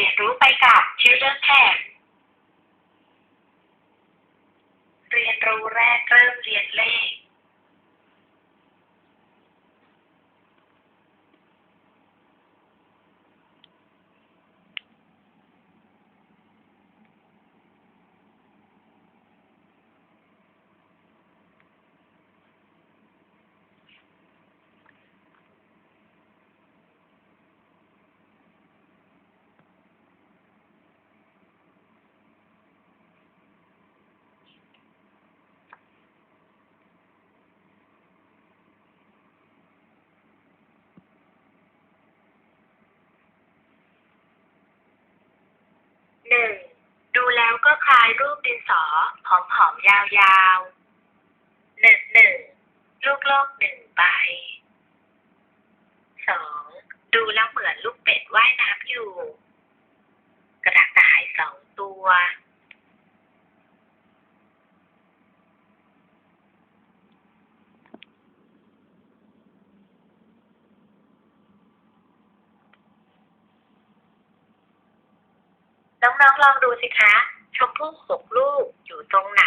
รเรียนรู้ไปกับ Children แทนเรียนรู้แรกเริ่มเรียนเลข หนึ่ง ดูแล้ว ก็คลายรูปดินสอผอมๆยาวๆหนึ่งหนึ่งลูกโลกหนึ่งใบสองดูแล้วเหมือนลูกเป็ดว่ายน้ำอยู่ กระต่ายสองตัวน้องๆลองดูสิคะ ชมพู่หกลูกอยู่ตรงไหน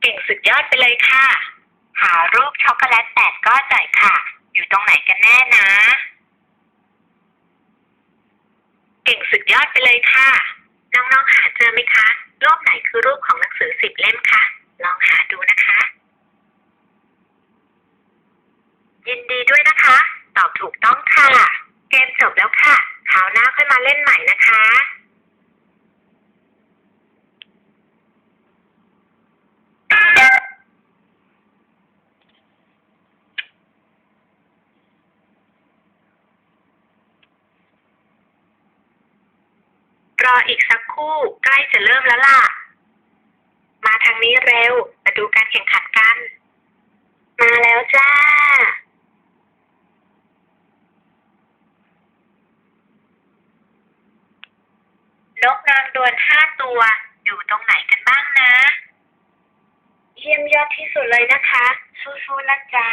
เก่งสุดยอดไปเลยค่ะ หารูปช็อกโกแลตแปดก้อนหน่อยค่ะ อยู่ตรงไหนกันแน่นะ เก่งสุดยอดไปเลยค่ะ น้องๆหาเจอไหมคะ รูปไหนคือรูปของหนังสือสิบเล่มคะลองหาดูนะคะ ยินดีด้วย เล่นใหม่นะคะ รออีกสักครู่ใกล้จะเริ่มแล้วล่ะ มาทางนี้เร็ว มาดูการแข่งขันกัน มาแล้วจ้า นก นวนห้าตัวอยู่ตรงไหนกันบ้างนะ เยี่ยมยอดที่สุดเลยนะคะ สู้ๆนะจ๊ะ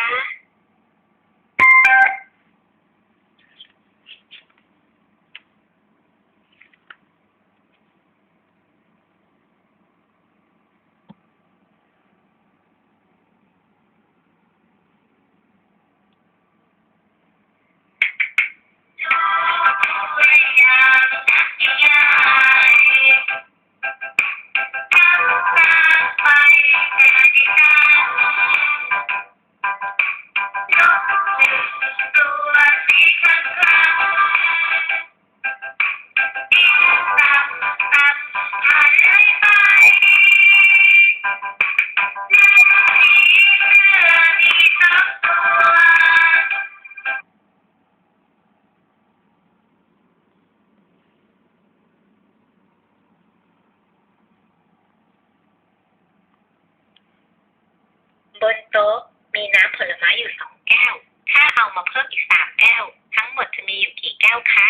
นโต๊ะมีน้ำผลไม้อยู่สองแก้ว ถ้าเอามาเพิ่มอีกสามแก้ว ทั้งหมดจะมีอยู่กี่แก้วคะ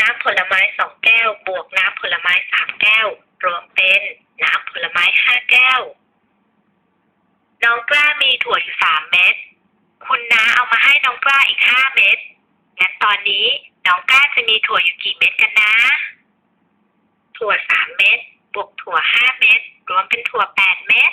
น้ำผลไม้สองแก้ว บวกน้ำผลไม้สามแก้ว รวมเป็นน้ำผลไม้ห้าแก้ว น้องกล้ามีถั่วอยู่สามเม็ด คุณน้าเอามาให้น้องกล้าอีกห้าเม็ด งั้นตอนนี้น้องกล้าจะมีถั่วอยู่กี่เม็ดกันนะ ถั่วสามเม็ด บวกถั่วห้าเม็ด รวมเป็นถั่วแปดเม็ด